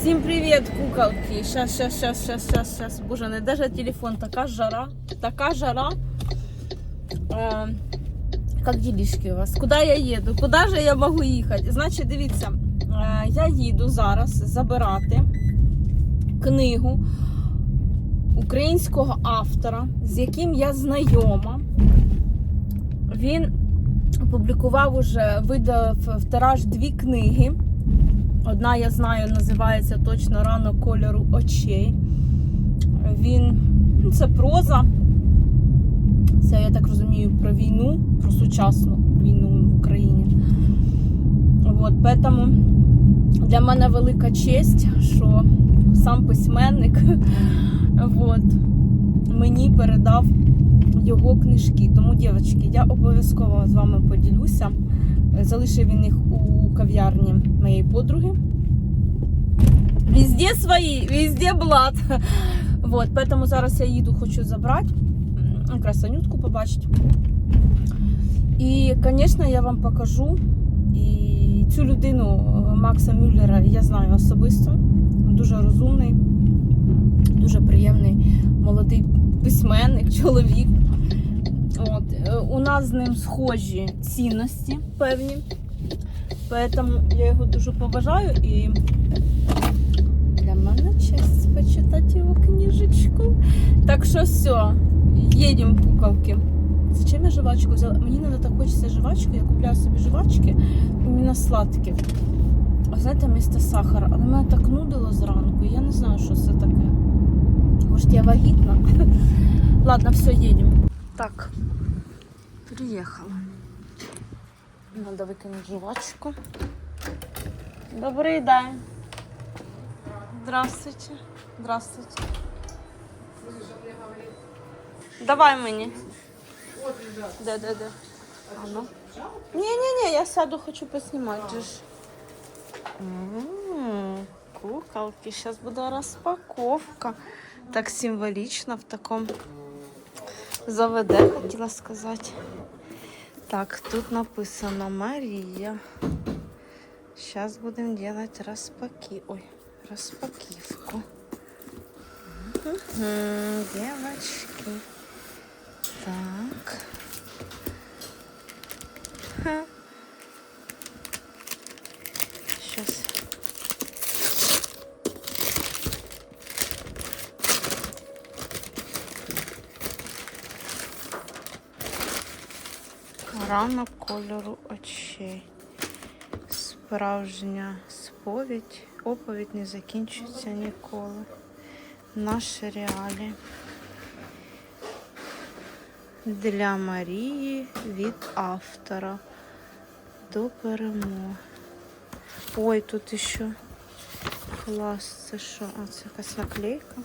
Всім привіт, куколки. Щас, щас, щас, щас, щас, щас. Боже, не даже телефон, така жара, така жара. Е, як ділішки у вас? Куди я їду? Куди же я можу їхати? Значить, дивіться, е, я їду зараз забирати книгу українського автора, з яким я знайома. Він опублікував уже, видав в тираж дві книги. Одна, я знаю, називається точно ранок кольору очей. Він ну, це проза. Це, я так розумію, про війну, про сучасну війну в Україні. От, поэтому для мене велика честь, що сам письменник от, мені передав його книжки. Тому, дівчатки, я обов'язково з вами поділюся. Залишив він їх у кав'ярні моєї подруги. Везде свої, везде блат. Вот, поэтому зараз я їду, хочу забрати. Якраз Анютку побачити. І, звісно, я вам покажу. І цю людину е, Макса Мюллера я знаю особисто. Дуже розумний, дуже приємний молодий письменник, чоловік. От, е, у нас з ним схожі цінності певні. Поэтому я його дуже поважаю і для мене честь почитати його книжечку. Так що все, їдемо куколки. Зачем я жвачку взяла? Мені не так хочеться жвачку, я купляю собі жвачки, іменно сладкі. А знаєте, місто сахара, але мене так нудило зранку, я не знаю, що це таке. Може, я вагітна? Ладно, все, їдемо. Так, приїхала. Надо викинути жвачку. Добрий день. Здравствуйте. Здравствуйте. Давай мені. Де, де, де? А ну. Ні-ні-ні, я сяду, хочу поснімати. же ж. М, Куколки, зараз буде розпаковка. Так символічно в такому заведе, хотіла сказати. Так, тут написано Мария. Сейчас будем делать розпаки... Ой, розпаківку. Мгм, девочки. Так. Сейчас. Ранок кольору очей. Справжня сповідь, оповідь не закінчується ніколи. Наші реалі. Для Марії від автора до перемоги. Ой, тут ще клас, це що? А, це якась наклейка.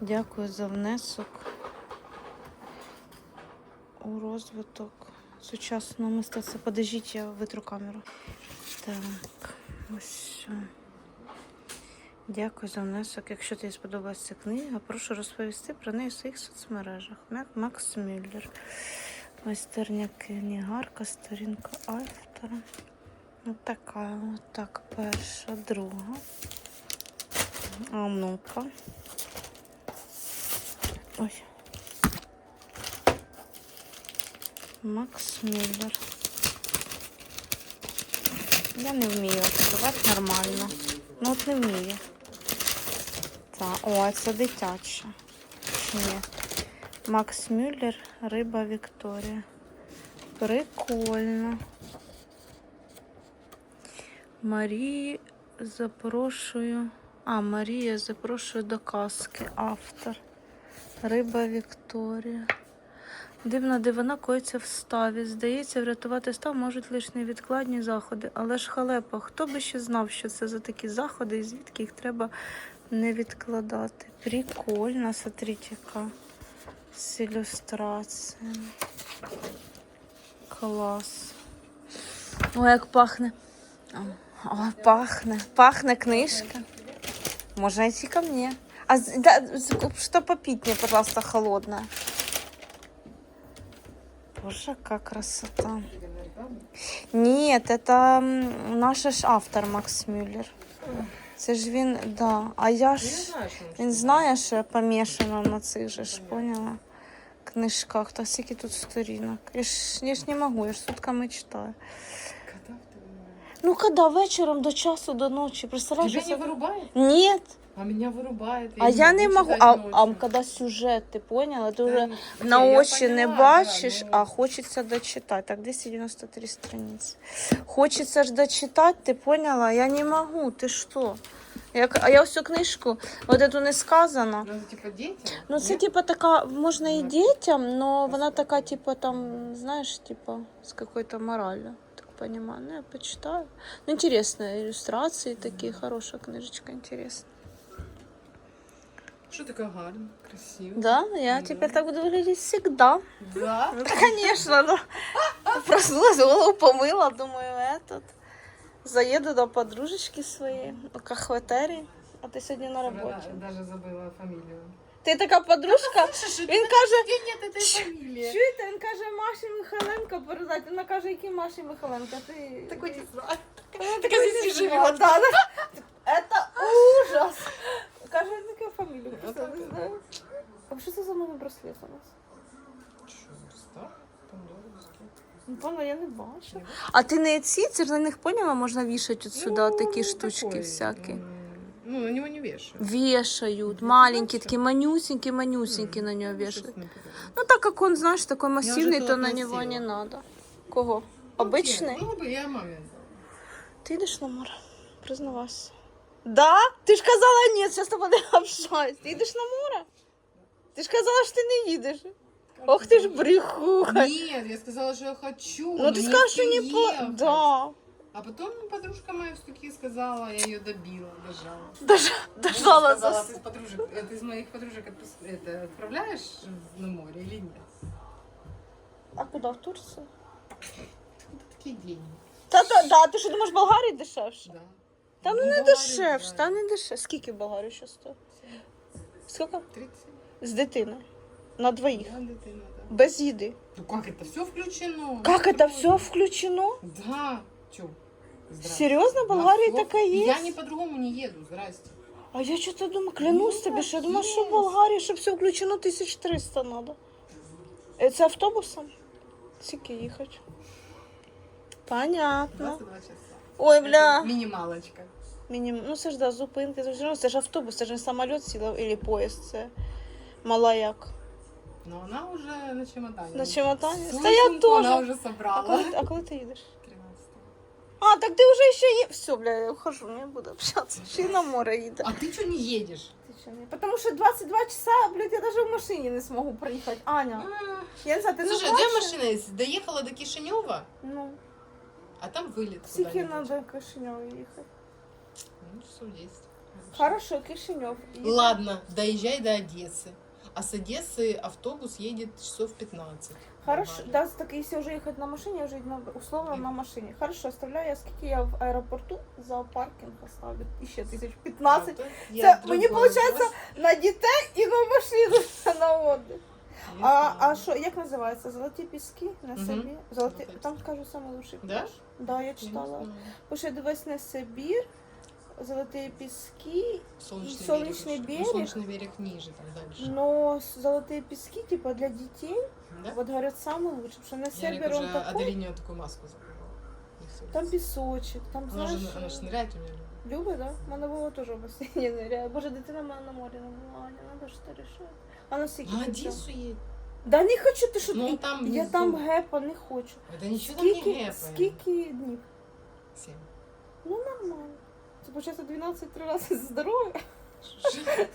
Дякую за внесок розвиток сучасного мистецтва. Подождіть, я витру камеру. Так, ось. Дякую за внесок. Якщо тобі сподобалася книга, прошу розповісти про неї в своїх соцмережах. Макс Мюллер. Майстерня книгарка, сторінка автора. Ось така, отак, перша, друга. А ну-ка. Ой. Макс Мюллер. Я не вмію відкривати нормально. Ну от не вмію. Так, о, це дитяча. Чи ні? Макс Мюллер, риба Вікторія. Прикольно. Марії запрошую. А, Марія запрошую до казки. Автор. Риба Вікторія. Дивна дивина коїться в ставі. Здається, врятувати став можуть лише невідкладні заходи. Але ж халепа, хто би ще знав, що це за такі заходи і звідки їх треба не відкладати. Прикольно, смотрите, яка з ілюстраціями. Клас. Ой, як пахне. О, пахне. Пахне книжка. Можно идти ко мне. А да, что попить мне, пожалуйста, холодное? Боже, какая красота. правда? Ні, це м, наш ж автор Макс Мюллер. Це ж він, да. А я Ну, я ж. знаю, що Він знає, що я помішана на цих же ж, поняла? Книжках. Та скільки тут сторінок. Я ж, я ж не можу, я ж сутками читаю. Когда ты вырубаешь? Ну, коли вечором до часу, до ночі, представляєш? Тебя що не це- вырубает? Ні, А меня вырубает. а я не могу можу. читать А, а ночью. коли сюжет, ти поняла? Ти Да, вже не- на я очі не поняла, бачиш, да, а ну, хочеться дочитати. Так, 293 страниці. Хочеться ж дочитати, ти поняла? Я не можу, ти що? Як, а я всю книжку, от эту не сказано. Ну, это типа дети? Ну, це Нет? типа така, можна і Ну, дітям, но вона така, типа, там, знаєш, типа, з какой-то моралью. Так понимаю. Ну, я почитаю. Ну, интересно, ілюстрації такі, хороша книжечка, интересна. Что такое гарно, красиво? Да, я Да. тепер так буду виглядати всегда. Да? Ну, да, конечно, да. Проснулась, голову помила, думаю, этот. Заеду до подружечки своєї, у кахветері, а ти сьогодні на роботі. Да, Даже забыла фамилию. Ти така подружка, він каже, нет этой фамилии. чуєте, він каже, Маші Михайленко передати. Вона каже, які Маші Михайленко? Ти... Такой не знаю. Вона Так такой здесь не и знала. живет. Да, да. Это ужас. Каже, яку фамілію? А Просто так, не знаю. А що це за новий браслет у нас? Что, Стар? Пандоровский. Ну, пана, я не бачу. Не А ти не ці, це ж на них поняла, можна вішати от сюди Ну, такі ну, штучки такой, всякі. м, Ну, на него не вешают. Вешают, Ну, маленькие, бачиш? такие манюсенькие, манюсенькие М, на него ну, вешают. щось не подумала. Ну так как он, знаешь, такой уже массивный, тут то на относила. него не надо. Кого? Ну, Обычный? Ну, бы я маме дала. Ты идешь на море? Признавайся. Да? Ты ж казала нет, сейчас с тобой не общаюсь. Ты идешь на море? Ты ж казала, что ты не едешь. Ох ты ж брехуха. Нет, я сказала, что я хочу. Ну ты мне скажешь, с что кем не по... ехать. Да. А потом подружка моя все-таки сказала, я ее добила, дожала. Даже, дожала Ну, сказала, за... ты, с подружек, э, ты из моих подружек отпус- это, отправляешь на море или нет? А куда, в Турцию? Откуда такие деньги? Та, та, да, ти що думаєш, в Болгарії дешевше? Да. Та ну Ну, не Болгарию, дешевше, да. та не дешевше. Скільки в Болгарії ще стоїть? Скільки? 30. З дитиною. На двоїх. Да, дитина, да. Без їди. Ну как это все включено? Как это Трое. все включено? Да. Чё? Здрасте. Серйозно, в Болгарії Да, таке є? Я не по-другому не еду, здрасте. А я что-то думаю, клянусь Ну, тобі, що я думаю, що в є. Болгарії, щоб все включено, 1300 надо. Е, Це автобусом? Скільки їхати? Понятно. 22 часа. Ой, бля. Это Минималочка. Мінім... Ну це ж да, зупинки, це ж, це ж автобус, це ж не самоліт сіла, або поїзд, це мала як. Но она уже на чемодане. На чемодані? Та я теж. уже А собрала. коли, а коли ти їдеш? 13 А, так ти вже ще є. Все, бля, я ухожу, не буду общатися. Ще й на море їде. А ты что не? Ти ні? Потому що 22 часа, блядь, я даже в машині не змогу проїхати. Аня, я не знаю, ти не Слушай, где машина есть? Доехала до Кишинева, Ну, а там вылет скільки куда-нибудь. треба Кишиньов їхати? Ну, часов 10. Хорошо, Кишиньов. Ладно, доезжай до Одессы. А с Одессы автобус едет часов 15. Хорошо, Нормально. да, так если уже ехать на машине, уже на, условно на машине. Хорошо, оставляю я скільки я в аеропорту за паркінг оставлю. Іще тисяч 15. А, то я Це мені другой виходить вопрос. на дітей і на машину на отдых. Я А, а поняла. що, як називається? Золоті піски на Мгм. Сибір? Золоті, Золоті. там кажуть самый лучший Да? пляж. Да, я Я не читала. знаю. Пише дивись на Сибір, Золоті піски, Солнечный, Солнечный берег. берег. Ну, солнечный берег ниже, там дальше. но золотые пески, типа для детей, Да? вот говорят, самый лучший, потому что на Ярик Сибір он уже такой, Аделине вот такую маску забрала. Не всё. там песочек, там, Она знаешь, же она ж ныряет у меня. любит. Любить, да? У мене було теж в басейні ниряє. Боже, дитина в мене на морі не була, Аня, надо що рішати. А на скільки На ти взяла? Одессу едет. Да не хочу, ти що Ну, ти? там Я внизу. там гепа не хочу. Это ничего там не Скільки, гэпаем. скільки днів? Семь. Ну нормально. Це получается 12-13 здоров'я.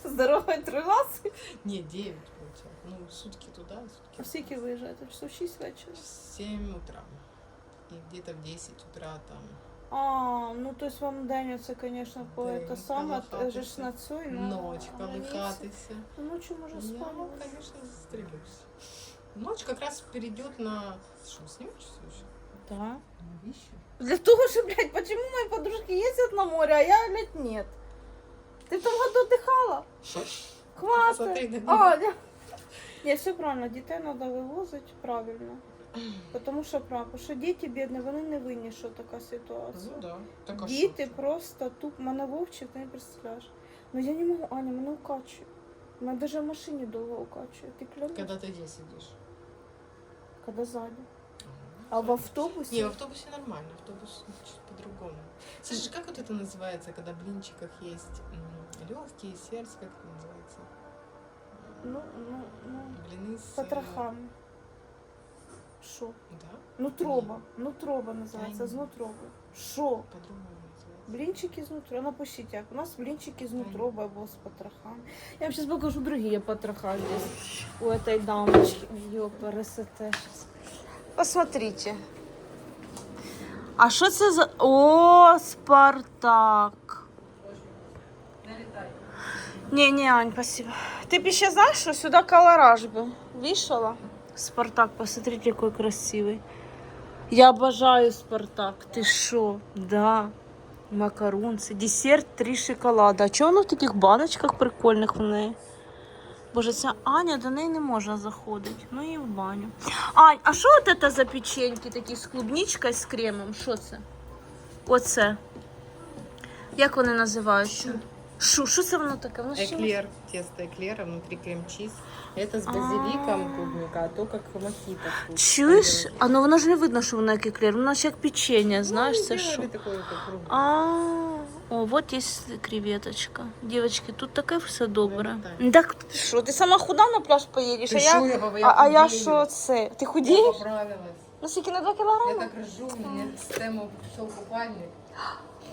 Здоров'я 13. Не, 9 получается. Ну, сутки туда, сутки А скільки виїжджаєте? Часов 6 вечора. В 7 утра. И где-то в 10 утра там. А, ну то есть вам день це, конечно, по День, это саме, колихатися. же ж на цю і на Ночь, на колыхатыся. Ну, Ночі може Я, спати. конечно, застрелюсь. Ночь как раз перейдет на... Что, снимешь все еще? Да. Ну, ищу. Для того, что, блядь, почему мои подружки ездят на море, а я, блядь, нет? Ты в том году отдыхала? Посмотри Хватит. на меня. Аня. Не, все правильно, детей надо вывозить правильно. Тому що правда, що діти бідні, вони не винні, що така ситуація. Ну да. Так а Діти що? просто туп мене вовчик, ти не представляєш. Ну я не можу, Аня, мене укачує. Мене навіть в машині довго укачує. Ти клянеш? Когда ты где сидишь? Коли ззаді. А в автобусі? Не, в автобусе нормально, автобус чуть по-другому. Слушай, как вот это называется, когда в блинчиках есть легкие, сердце, как это называется? Ну, ну, ну, Блины с... з потрохами. Що? Да? Нутроба. Нутроба називається, Та з ні. нутроби. Що? По-другому называется. Блинчики з нутро. Напишіть як. У нас блинчики з нутроба або з потрохами. Я вам сейчас покажу другие потроха здесь. У этой дамочки. Ее пересете. Посмотрите. А що це за. О, Спартак. Не, не, Ань, спасибо. Ты б еще знаешь, что сюда колораж бы вешала? Спартак, посмотрите, какой красивый. Я обожаю Спартак. Ты шо? Да. Макарунці. Десерт три шоколада. А чого воно в таких баночках прикольних в неї? Боже, ця Аня до неї не можна заходити. Ну і в баню. Ань, а що от це за печеньки такі з клубничкою, з кремом? Що це? Оце. Як вони називаються? Що, що це воно таке? Воно ще не- Эклер, тесто эклера, внутри крем-чиз. Это с базиликом клубника, а то как мохито. вкус. Чуєш? А ну воно ж не видно, що воно як еклер. Воно ж як печення, знаєш, Ну, це сделали що? такое вот круглое. А, о, вот есть креветочка. Девочки, тут таке все добре. Ну, Так що, ти сама худа на пляж поїдеш, а я, шо, я, а, а я що це? Ти Я худієш? поправилась. Ну скільки на 2 Я кілограми? так ржу, у меня с тему пришел купальник.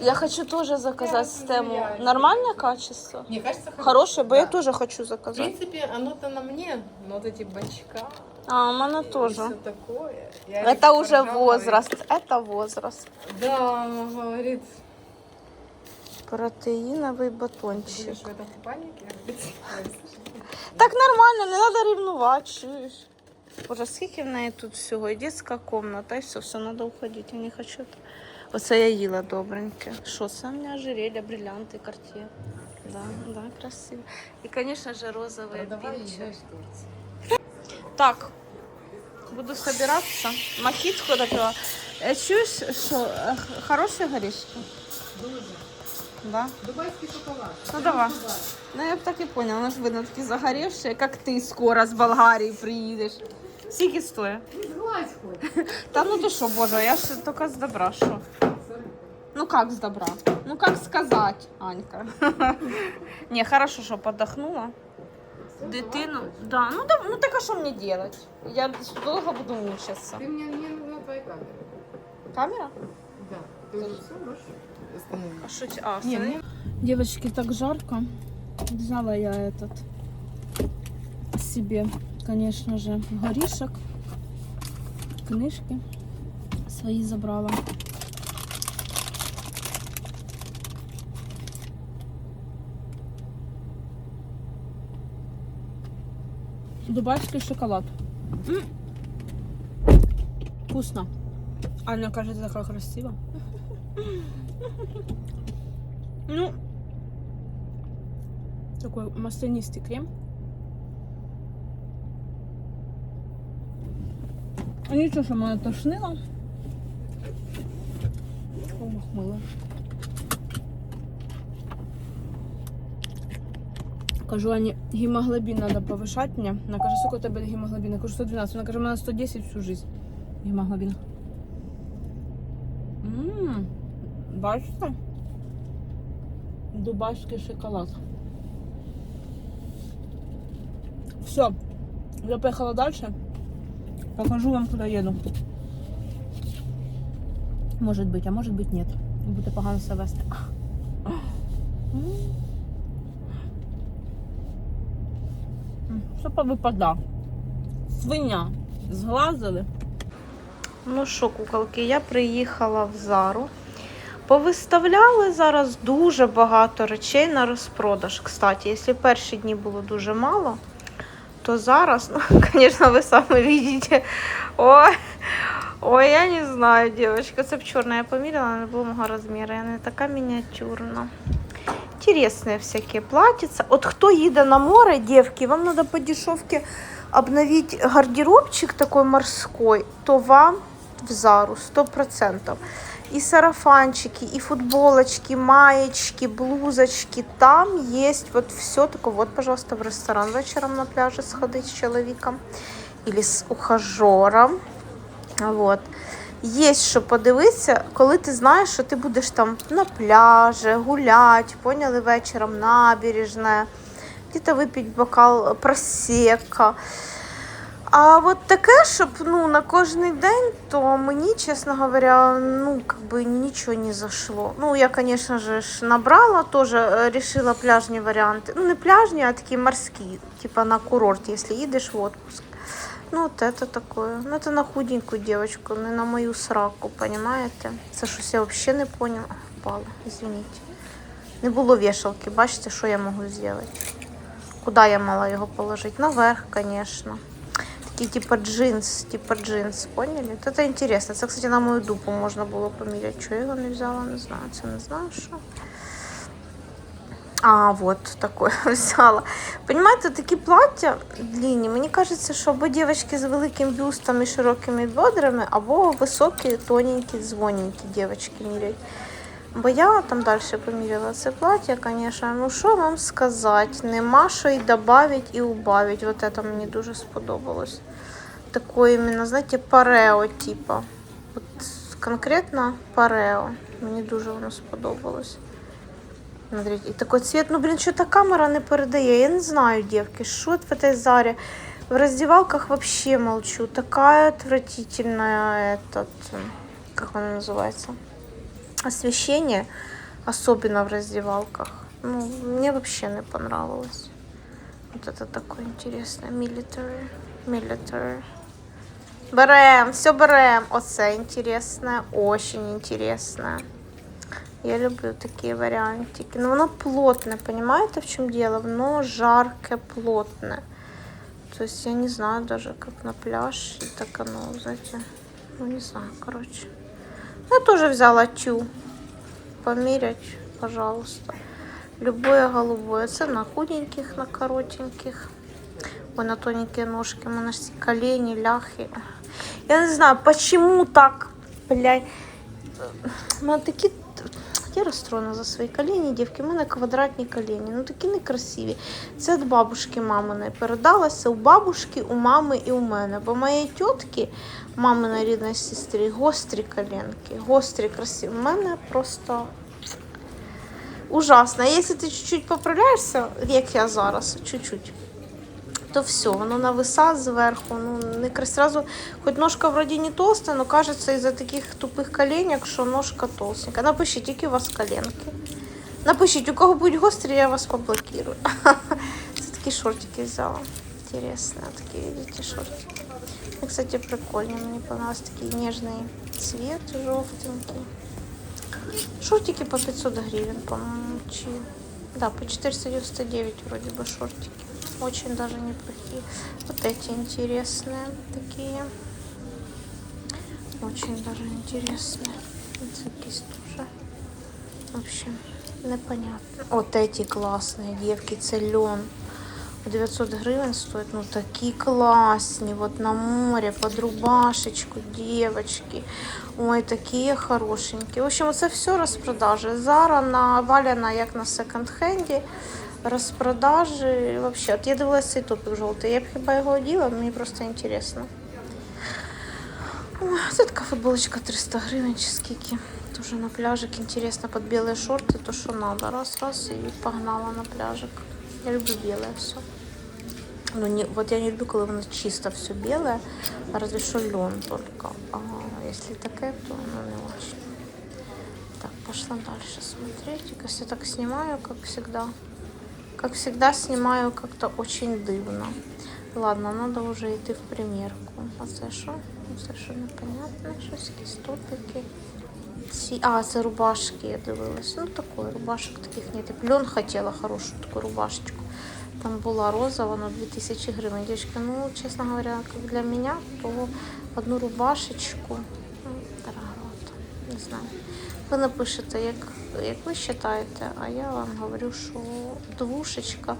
Я хочу теж заказати Я систему. розумію. Нормальне качество? Мне кажется, Хороше, бо я Да. теж хочу В заказати. принципе, оно-то на мне, но вот эти бочка А, у мене и теж. все такое. Я Это их уже поржала, возраст. Это возраст. и- Да, мама говорит, Протеїновий ты батончик. будешь в этом купальнике? Я говорю, Так нормально, не треба рівнувати, чуєш. Боже, скільки в неї тут всього? І дитяча комната, і все, все, треба уходити, я не хочу. Оце я їла добреньке. Що це у мене ожерелья, бриллианти, карт'є. Да, да, красиво. І, звісно ж, розовий пінчик. Так, буду собиратися. Макітку допила. Е, Чуєш, що е, хороші горішки? Дуже. Да. Дубайский шоколад. Ну, давай. Ну, я б так і поняла, вони ж видно такі загорівші, як ти скоро з Болгарії приїдеш. Скільки стоїть? Сглазь хоть. Та ну ти що, боже, я ж тільки з добра, що? Ну як з добра? Ну як сказати, Анька? Не, хорошо, що подохнула. Дитину, да, ну, да, ну так а що мені делать? Я довго буду мучитися. Ты мне, мне нужна твоя камера. Камера? Да. Ты уже все можешь остановить? А що ці- а, Не, це- мне Девочки, так жарко. Взяла я этот себе, конечно же, горішок, Книжки свої забрала. Дубайский шоколад. Вкусно. Аня кажется, такая красиво. Ну, такой маслянистый крем. Нічого, що мене тошнило. Ох. Кажу, Ані, гемоглобин треба повишати мені. Вона каже, сколько у тебе гемоглобин? Я кажу, 112. Вона каже, у мене 110 всю жизнь. Гемоглобин. Ммм, бачите? Дубайський шоколад. Все, я поехала дальше. Покажу вам, куда еду. Может быть, а может быть нет. Буде погано себе вести. Що повипада? Свиня. Зглазили. Ну що, куколки, я приїхала в Зару. Повиставляли зараз дуже багато речей на розпродаж. Кстати, якщо перші дні було дуже мало, то зараз, ну, звісно, ви самі бачите. Ой, ой, я не знаю, девочка. Це б чорна, я поміряла, не було мого розміру. Я не така. Интересные всякие платьица. От хто їде на море, девки, вам надо по дешевке обновить гардеробчик такой морской, то вам в Зару 100%. И сарафанчики, и футболочки, маечки, блузочки. Там есть вот все такое. Вот, пожалуйста, в ресторан вечером на пляже сходить с человеком или з ухажером. Вот. Є що подивитися, коли ти знаєш, що ти будеш там на пляжі, гуляти, поняли вечором набережна, где-то бокал просека. А от таке, щоб ну, на кожний день, то мені, чесно говоря, ну, как бы нічого не зашло. Ну, я, конечно же, ж набрала, тоже э, решила пляжні варіанти. Ну, не пляжні, а такі морські, типа на курорт, якщо їдеш в отпуск. Ну, вот это такое. Ну, это на худенькую девочку, не на мою сраку, понимаете? Це щось я взагалі не поняла. Впала, извините. Не було вішалки, бачите, що я можу зробити? Куди я мала його положити? Наверх, конечно. Такий типа джинс, типа джинс, поняли? Вот это интересно. Це, кстати, на мою дупу можна було поміряти. Чого я його не взяла, не знаю. Це не що. А, вот такое взяла. Понимаете, такі плаття длинні. Мені кажеться, що або дівчатки з великим бюстом і широкими бедрами, або високі, тоненькі, дзвоненькі дівчатки міряють. Бо я там далі поміряла це плаття, звісно. Ну що вам сказати? Нема що і додати, і убавити. Вот это мені дуже сподобалось. Такое іменно, знаєте, парео, типа. От конкретно парео. Мені дуже воно сподобалось. Смотрите, и такой цвет. Ну, блин, что-то камера не передає. Я не знаю, девки, что в этой Заре. В раздевалках вообще молчу. Такая отвратительная этот, м, как она называется, освещение, особенно в раздевалках. Ну, мне вообще не понравилось. Вот это такое интересное. Military. Military. Берем, все берем. Оце интересное, очень интересное. Я люблю такі варіантики. Ну, воно плотне, понимаете, в чем дело? Воно жарке, плотне. То есть я не знаю даже, как на пляж. И так оно, знаете, ну не знаю, короче. Я тоже взяла тю. Померять, пожалуйста. Любое голубое. Це на худеньких, на коротеньких. Ой, на тоненькие ножки. У мене ж ці колени, ляхи. Я не знаю, почему так, блядь. У мене такі я розстроєна за свої коліні, дівки. У мене квадратні коліні, ну такі некрасиві. Це від бабушки маминої передалося у бабушки, у мами і у мене. Бо моєї тітки, маминої рідної сестри, гострі коленки, гострі, красиві. У мене просто ужасно. Якщо ти чуть-чуть поправляєшся, як я зараз, чуть-чуть, то все, воно нависа зверху. Ну, не сразу, хоч ножка вроді не толстая, но кажется из-за таких тупих коленок, що ножка толстенька. Напишіть, які у вас коленки. Напишіть, у кого будуть гострі, я вас поблокирую. Це такі шортики взяла. Интересно, такі, видите, шортики. Кстати, прикольно, мені понравился такий ніжний цвет, жовтенький. Шортики по 500 гривен, по-моему, чи... Да, по 499 вроде бы шортики. Очень даже неплохие. Вот эти интересные такие. Очень даже интересные. Вот якісь тоже. В общем, непонятно. Вот эти классные девки, це лен. 900 гривен стоит, ну такие классные, вот на море, под рубашечку, девочки. Ой, такие хорошенькие. В общем, це все розпродажі. Зара на валяна, як на секонд-хенді. Розпродажі. Вообще, от я дивилася цей топик жовтий. Я б хіба його оділа, мені просто інтересно. Це така футболочка 300 гривень чи скільки. Тоже на пляжик интересно под белые шорты, то что надо. Раз, раз и погнала на пляжик. Я люблю белое все. Ну, не, вот я не люблю, когда оно чисто все белое, разве что лен только. А если такое, то ну, не очень. Так, пошла дальше смотреть. Если я так снимаю, как всегда. Как всегда, снимаю как-то очень дивно. Ладно, надо уже йти в примірку. А це що? Це що непонятно, щось якісь топики. Ці... А, це рубашки, я дивилась. Ну, такої, рубашок таких нет. Лен хотіла хорошу таку рубашечку. Там була розова на 2000 гривень. Дівчатка, ну, чесно говоря, как для меня, то одну рубашечку, ну, дороговато, не знаю. Ви напишете, як як ви вважаєте, а я вам говорю, що двушечка,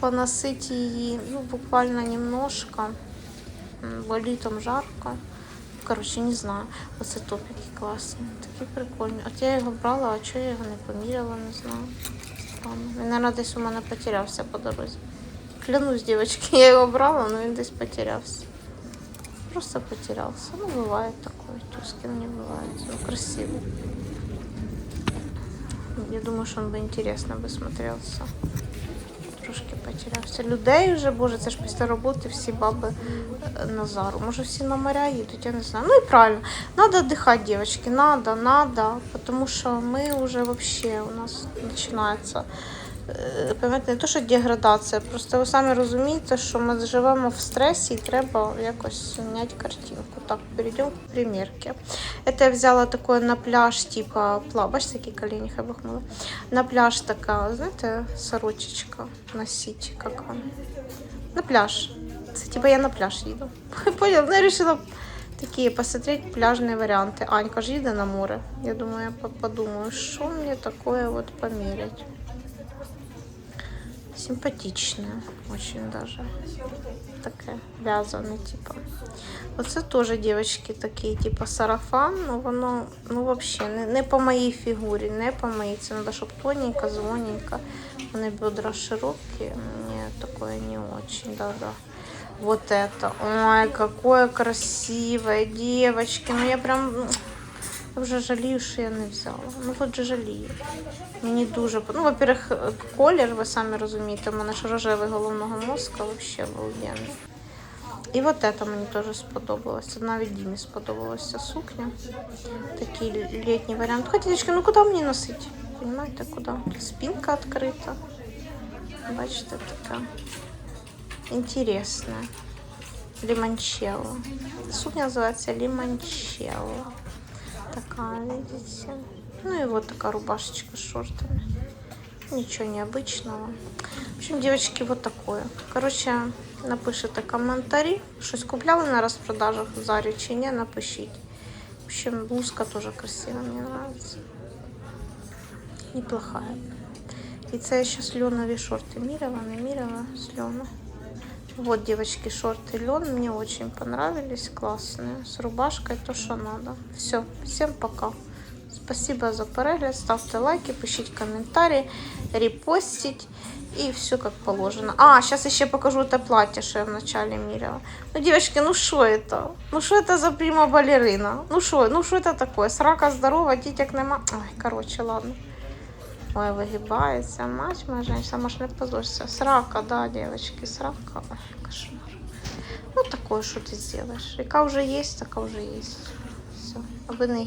поносити її, ну, буквально немножко, М, бо літом жарко. Коротше, не знаю. Оце топіки класні, такі прикольні. От я його брала, а чого я його не поміряла, не знаю. Странно. Він, мабуть, десь у мене потерявся по дорозі. Клянусь, девочки, я його брала, но він десь потерявся. Просто потерялся. Ну, бывает такое. То с кем не бывает. Ну, красивый. Я думаю, що він би інтересно би смотрелся. Трошки потерявся. Людей вже, боже, це ж після роботи всі баби е, на зару. Може, всі на моря їдуть, я не знаю. Ну і правильно. Надо отдыхать, девочки, надо, надо. Потому що ми вже вообще у нас починається. Пам'ятаєте, не то, що деградація, просто ви самі розумієте, що ми живемо в стресі і треба якось міняти картинку. Так, перейдемо к примірки. Это я взяла такое на пляж, типа. Бачите, які колені хай. На пляж така, знаєте, сорочечка носить, как вам. На пляж. Це типа я на пляж їду. Понял? Ну, я решила такі посмотреть пляжні варіанти. Анька ж їде на море. Я думаю, я подумаю, що мені такое вот померять. Симпатичное, очень даже. Таке в'язане, типа. Оце теж дівчатки такі, типу сарафан, ну воно ну вообще не, не по моїй фігурі, не по моїй. Це треба, щоб тоненько, звоненько. Вони бедра широкі, мені такое не очень, да-да. Вот это. Ой, какое красивое, девочки. Ну я прям ну, я вже жалію, що я не взяла. Ну от же жалію. Мені дуже Ну, во-первых, колір, ви самі розумієте, у мене ж рожевий головного мозка, вообще обалденний. І от це мені теж сподобалося. Навіть Дімі сподобалася сукня. Такий літній варіант. Хоча, дівчатки, ну куди мені носити? Понимаєте, куди? Спинка відкрита. Бачите, така інтересна. Лимончелло. Сукня називається лимончелло. Такая, видите? Ну и вот такая рубашечка с шортами. Ничего необычного. В общем, девочки, вот такое. Короче, напишите коментарі. Щось купляли на розпродажах в Зарі чи ні, напишіть. В общем, блузка тоже красивая, мне нравится. Неплохая. И це я сейчас льонові шорты міряла, не міряла з льону. Вот, девочки, шорты лен мне очень понравились, классные, с рубашкой, то, что надо. Все, всем пока. Спасибо за перегляд, ставьте лайки, пишите комментарии, репостить и все как положено. А, сейчас еще покажу это платье, что я вначале мерила. Ну, девочки, ну что это? Ну что это за прима балерина? Ну что, ну что это такое? Срака здорова, дітек нема. Ой, короче, ладно. Ой, вигибається. Мать моя женщина, может не позорься. Срака, да, девочки, срака. Ой, кошмар. Ну, такое, что ты сделаешь. Яка уже есть, така уже есть. Все. Аби не